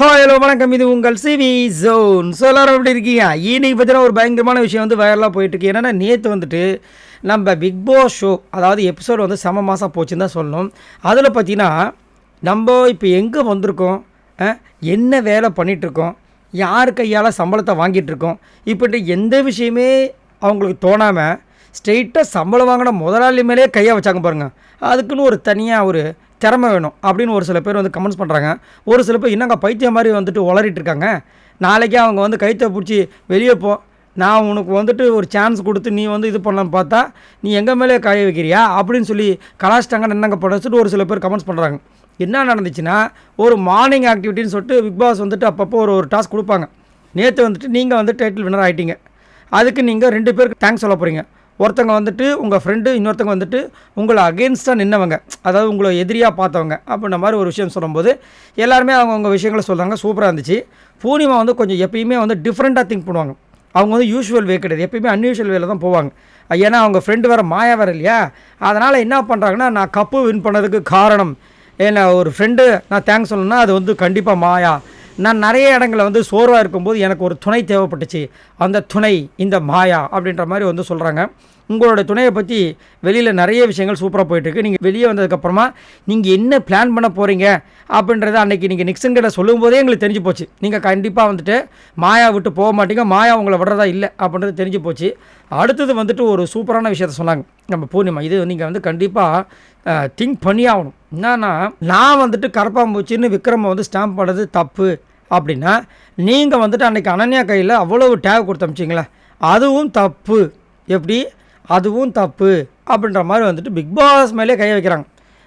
Hello வணக்கம். இது உங்கள் சிவி ஜோன் ஸோ எல்லாரும் எப்படி இருக்கீங்க? இன்னைக்கு பார்த்தீங்கன்னா ஒரு பயங்கரமான விஷயம் வந்து வைரலாக போயிட்டு இருக்கு. என்னென்னா நேற்று வந்துட்டு நம்ம பிக் பாஸ் ஷோ அதாவது எபிசோட் வந்து செம மாதம் போச்சுன்னு தான் சொல்லணும். அதில் பார்த்தீங்கன்னா நம்ம இப்போ எங்கே வந்திருக்கோம்? என்ன வேலை பண்ணிகிட்ருக்கோம் யார் கையால் சம்பளத்தை வாங்கிட்டுருக்கோம் இப்படி எந்த விஷயமே அவங்களுக்கு தோணாமல் ஸ்ட்ரெயிட்டாக சம்பளம் வாங்கின முதலாளி மேலே கையை வச்சாங்க பாருங்கள் அதுக்குன்னு ஒரு தனியாக ஒரு திறமை வேணும் அப்படின்னு ஒரு சில பேர் வந்து கமெண்ட்ஸ் பண்ணுறாங்க ஒரு சில பேர் என்னங்க பைத்தியம் மாதிரி வந்துட்டு உளறிட்டு இருக்காங்க? நாளைக்கே அவங்க வந்து கைத்தை பிடிச்சி வெளியே போ. நான் உனக்கு வந்துட்டு ஒரு சான்ஸ் கொடுத்து நீ வந்து இது பண்ணலான்னு பார்த்தா நீ எங்கள் மேலே காய வைக்கிறியா? அப்படின்னு சொல்லி கலாச்சிட்டாங்க என்னங்க படச்சுட்டு ஒரு சில பேர் கமெண்ட்ஸ் பண்ணுறாங்க என்ன நடந்துச்சுன்னா ஒரு மார்னிங் ஆக்டிவிட்டின்னு சொல்லிட்டு பிக் பாஸ் வந்துட்டு அப்பப்போ ஒரு ஒரு டாஸ்க் கொடுப்பாங்க. நேற்று வந்துட்டு நீங்கள் வந்து டைட்டில் வின்னர் ஆகிட்டீங்க அதுக்கு நீங்கள் ரெண்டு பேருக்கு தேங்க்ஸ் சொல்ல போகிறீங்க ஒருத்தங்க வந்துட்டு உங்கள் ஃப்ரெண்டு இன்னொருத்தங்க வந்துட்டு உங்களை அகேன்ஸ்டாக நின்னவங்க அதாவது உங்களை எதிரியாக பார்த்தவங்க அப்படின்ற மாதிரி ஒரு விஷயம் சொல்லும்போது எல்லாருமே அவங்கவுங்க விஷயங்களை சொல்கிறாங்க சூப்பராக இருந்துச்சு. பூர்ணிமா வந்து கொஞ்சம் எப்பயுமே வந்து டிஃப்ரெண்ட்டாக திங்க் பண்ணுவாங்க. அவங்க வந்து யூஷுவல் வே கிடையாது. எப்பயுமே அன்யூஷுவல் வேல தான் போவாங்க. ஏன்னா அவங்க ஃப்ரெண்டு வேறு மாயா வேறு இல்லையா? அதனால் என்ன பண்ணுறாங்கன்னா நான் கப்பு வின் பண்ணதுக்கு காரணம் ஏன்னா ஒரு ஃப்ரெண்டு நான் தேங்க்ஸ் சொல்லணும்னா அது வந்து கண்டிப்பாக மாயா. நான் நிறைய இடங்களில் வந்து சோர்வாக இருக்கும்போது எனக்கு ஒரு துணை தேவைப்பட்டுச்சு. அந்த துணை இந்த மாயா அப்படின்ற மாதிரி வந்து சொல்கிறாங்க உங்களோட துணையை பற்றி வெளியில் நிறைய விஷயங்கள் சூப்பராக போயிட்டுருக்கு. நீங்கள் வெளியே வந்ததுக்கப்புறமா நீங்கள் என்ன பிளான் பண்ண போகிறீங்க அப்படின்றத அன்றைக்கி நீங்கள் நிக்சன் கிட்ட சொல்லும்போதே எங்களுக்கு தெரிஞ்சு போச்சு. நீங்கள் கண்டிப்பாக வந்துட்டு மாயா விட்டு போக மாட்டீங்க. மாயா உங்களை விடுறதா இல்லை அப்படின்றது தெரிஞ்சு போச்சு. அடுத்தது வந்துட்டு ஒரு சூப்பரான விஷயத்த சொன்னாங்க. நம்ம பூர்ணிமா இது நீங்கள் வந்து கண்டிப்பாக திங்க் பண்ணி ஆகணும். என்னன்னா நான் வந்துட்டு கரப்பாம்பூச்சின்னு விக்ரமை வந்து ஸ்டாம்ப் பண்ணது தப்பு அப்படின்னா நீங்கள் வந்துட்டு அன்றைக்கி அனன்யா கையில் அவ்வளோ டேக் கொடுத்து அமிச்சிங்களே. அதுவும் தப்பு. எப்படி? அதுவும் தப்பு அப்படின்ற மாதிரி வந்துட்டு பிக் பாஸ் மேலே கை வைக்கிறாங்க.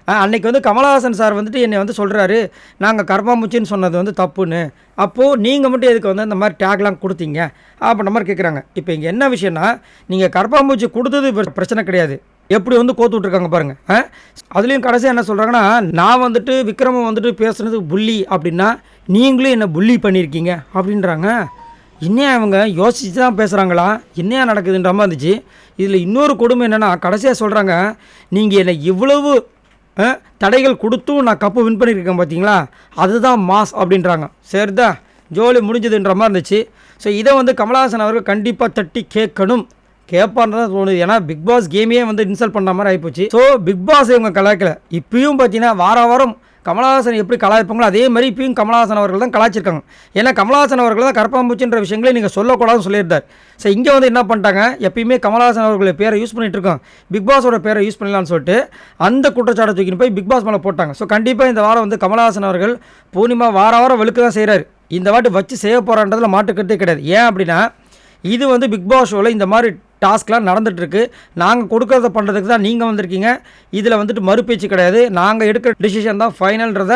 அஹ் அன்னைக்கு வந்து கமலஹாசன் சார் வந்துட்டு என்னை வந்து சொல்கிறாரு நாங்கள் கர்மாமுச்சின்னு சொன்னது வந்து தப்புன்னு. அப்போது நீங்கள் மட்டும் எதுக்கு வந்து இந்த மாதிரி டேக்லாம் கொடுத்தீங்க? அப்படின்ற மாதிரி கேட்குறாங்க இப்போ இங்கே என்ன விஷயம்னா நீங்கள் கர்ப்பாம்பூச்சி கொடுத்தது பிர- பிரச்சனை கிடையாது. எப்படி வந்து கோத்து விட்ருக்காங்க பாருங்கள் அதுலேயும் கடைசியாக என்ன சொல்கிறாங்கன்னா நான் வந்துட்டு விக்ரம வந்துட்டு பேசுனது புள்ளி அப்படின்னா நீங்களும் என்னை புள்ளி பண்ணியிருக்கீங்க அப்படின்றாங்க. இன்னும் அவங்க யோசிச்சு தான் பேசுகிறாங்களா என்னையா நடக்குதுன்ற மாதிரி இருந்துச்சு. இதில் இன்னொரு கொடுமை என்னென்னா கடைசியாக சொல்கிறாங்க நீங்கள் என்னை இவ்வளவு தடைகள் கொடுத்தும் நான் கப்பு வின் பண்ணியிருக்கேன் பார்த்தீங்களா அதுதான் மாஸ் அப்படின்றாங்க. சரிதா? ஜோலி முடிஞ்சதுன்ற மாதிரி இருந்துச்சு. ஸோ இதை வந்து கமலஹாசன் அவர்கள் கண்டிப்பாக தட்டி கேட்கணும். கேட்பான்னு தான் தோணுது. ஏன்னா பிக் பாஸ் கேமையே வந்து இன்சல்ட் பண்ண மாதிரி ஆகிப்போச்சு ஸோ பிக் பாஸ் இவங்க கலாய்க்கல. இப்பயும் பார்த்தீங்கன்னா வார வாரம் கமலஹாசன் எப்படி கலாய்ப்பாங்களோ அதே மாதிரி இப்பயும் கமலஹாசன் அவர்கள் தான் கலாய்ச்சிருக்காங்க. ஏன்னா கமலஹாசன் அவர்கள் தான் கரப்பாம்பூச்சின்ற விஷயங்களை நீங்கள் சொல்லக்கூடாதுன்னு சொல்லியிருந்தார். ஸோ இங்கே வந்து என்ன பண்ணிட்டாங்க? எப்பயுமே கமலஹாசன் அவர்கள் பேரை யூஸ் பண்ணிகிட்டு இருக்கோம். பிக் பாஸோட பேரை யூஸ் பண்ணலான்னு சொல்லிட்டு அந்த குற்றச்சாட்டை தூக்கின்னு போய் பிக் பாஸ் மேலே போட்டாங்க. ஸோ கண்டிப்பாக இந்த வாரம் வந்து கமலஹாசன் அவர்கள் பூர்ணிமா வார வாரம் வெளுக்க தான் செய்கிறாரு இந்த வாட்டி வச்சு செய்ய போகிறான்றதில் மாட்டுக்கிறதே கிடையாது. ஏன் அப்படின்னா இது வந்து பிக் பாஸ் ஷோவில் இந்த மாதிரி டாஸ்க்லாம் நடந்துகிட்ருக்கு நாங்கள் கொடுக்கறத பண்ணுறதுக்கு தான் நீங்கள் வந்திருக்கீங்க. இதில் வந்துட்டு மறுபேச்சு கிடையாது. நாங்கள் எடுக்கிற டிசிஷன் தான் ஃபைனல்ன்றத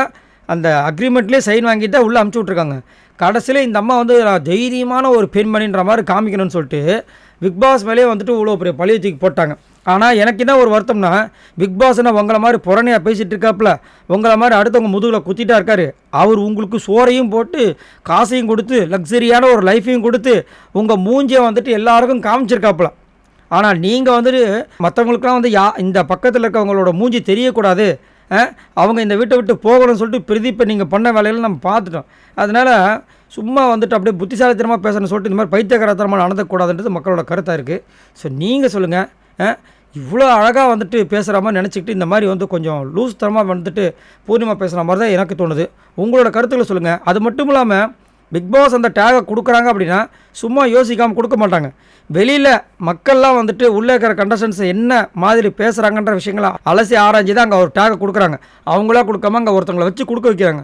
அந்த அக்ரிமெண்ட்லேயே சைன் வாங்கிட்டு உள்ளே அமுச்சு விட்ருக்காங்க கடைசியில் இந்த அம்மா வந்து தைரியமான ஒரு பெண்மணின்ற மாதிரி காமிக்கணும்னு சொல்லிட்டு பிக் பாஸ் மேலேயே வந்துட்டு இவ்வளோ பெரிய பழிய தூக்கி போட்டாங்க. ஆனால் எனக்கு என்ன ஒரு வருத்தம்னா பிக் பாஸ்னா உங்களை மாதிரி புறணையாக பேசிகிட்டு இருக்காப்புல உங்களை மாதிரி அடுத்தவங்க முதுகில் குத்திட்டா இருக்காரு. அவர் உங்களுக்கு சோறையும் போட்டு காசையும் கொடுத்து லக்ஸரியான ஒரு லைஃபையும் கொடுத்து உங்கள் மூஞ்சியை வந்துட்டு எல்லாருக்கும் காமிச்சிருக்காப்புல. ஆனால் நீங்கள் வந்துட்டு மற்றவங்களுக்குலாம் வந்து யா இந்த பக்கத்தில் இருக்கவங்களோட மூஞ்சி தெரியக்கூடாது. அவங்க இந்த வீட்டை விட்டு போகணும்னு சொல்லிட்டு பிரதிப்பை நீங்கள் பண்ண வேலையில நம்ம பார்த்துட்டோம். அதனால் சும்மா வந்துட்டு அப்படியே புத்திசாலித்தனமாக பேசணும்னு சொல்லிட்டு இந்த மாதிரி பைத்தியகரத்தனமாக நடந்தக்கூடாதுன்றது மக்களோட கருத்தாக இருக்குது ஸோ நீங்கள் சொல்லுங்கள் இவ்வளோ அழகாக வந்துட்டு பேசுகிற மாதிரி நினச்சிக்கிட்டு இந்த மாதிரி வந்து கொஞ்சம் லூஸ் தரமாக வந்துட்டு பூர்ணிமா பேசுகிற மாதிரி தான் எனக்கு தோணுது. உங்களோட கருத்துக்களை சொல்லுங்கள் அது மட்டும் இல்லாமல் பிக் பாஸ் அந்த டேகை கொடுக்குறாங்க அப்படின்னா சும்மா யோசிக்காமல் கொடுக்க மாட்டாங்க. வெளியில் மக்கள்லாம் வந்துட்டு உள்ளே இருக்கிற கண்டஸ்டன்ஸ் என்ன மாதிரி பேசுகிறாங்கன்ற விஷயங்களை அலசி ஆராய்ஞ்சி தான் அங்கே ஒரு டேகை கொடுக்குறாங்க. அவங்களா கொடுக்காம அங்கே ஒருத்தவங்களை வச்சு கொடுக்க வைக்கிறாங்க.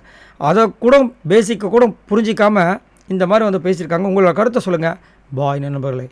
அதை கூட பேசிக்கை கூட புரிஞ்சிக்காமல் இந்த மாதிரி வந்து பேசியிருக்காங்க. உங்களோட கருத்தை சொல்லுங்கள் பாய் நண்பர்களே.